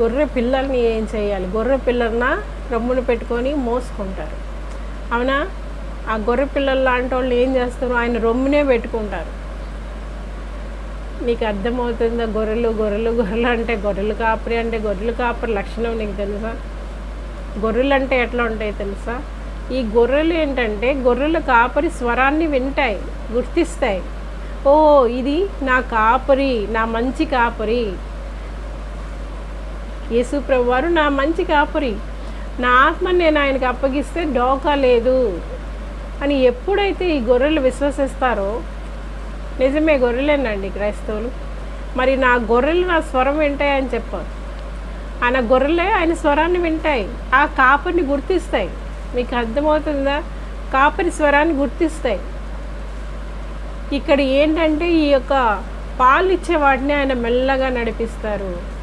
గొర్రె పిల్లల్ని ఏం చేయాలి? గొర్రె పిల్లలన రొమ్మును పెట్టుకొని మోసుకుంటారు. అవునా? ఆ గొర్రె పిల్లలు లాంటి వాళ్ళు ఏం చేస్తారు? ఆయన రొమ్మునే పెట్టుకుంటారు. నీకు అర్థమవుతుందా? గొర్రెలు గొర్రెలు గొర్రెలు అంటే గొర్రెలు కాపరి అంటే గొర్రెలు కాపరి లక్షణం నీకు తెలుసా? గొర్రెలు అంటే ఎట్లా ఉంటాయి తెలుసా? ఈ గొర్రెలు ఏంటంటే గొర్రెలు కాపరి స్వరాన్ని వింటాయి గుర్తిస్తాయి. ఓ ఇది నా కాపరి నా మంచి కాపరి. యేసుప్రభు వారు నా మంచి కాపురి నా ఆత్మ నేను ఆయనకు అప్పగిస్తే డోకా లేదు అని ఎప్పుడైతే ఈ గొర్రెలు విశ్వసిస్తారో నిజమే గొర్రెలేనండి క్రైస్తవులు మరి నా గొర్రెలు నా స్వరం వింటాయని చెప్పారు. ఆయన గొర్రెలే ఆయన స్వరాన్ని వింటాయి ఆ కాపరిని గుర్తిస్తాయి. మీకు అర్థమవుతుందా? కాపరి స్వరాన్ని గుర్తిస్తాయి. ఇక్కడ ఏంటంటే ఈ యొక్క పాలు ఇచ్చే వాటిని ఆయన మెల్లగా నడిపిస్తారు.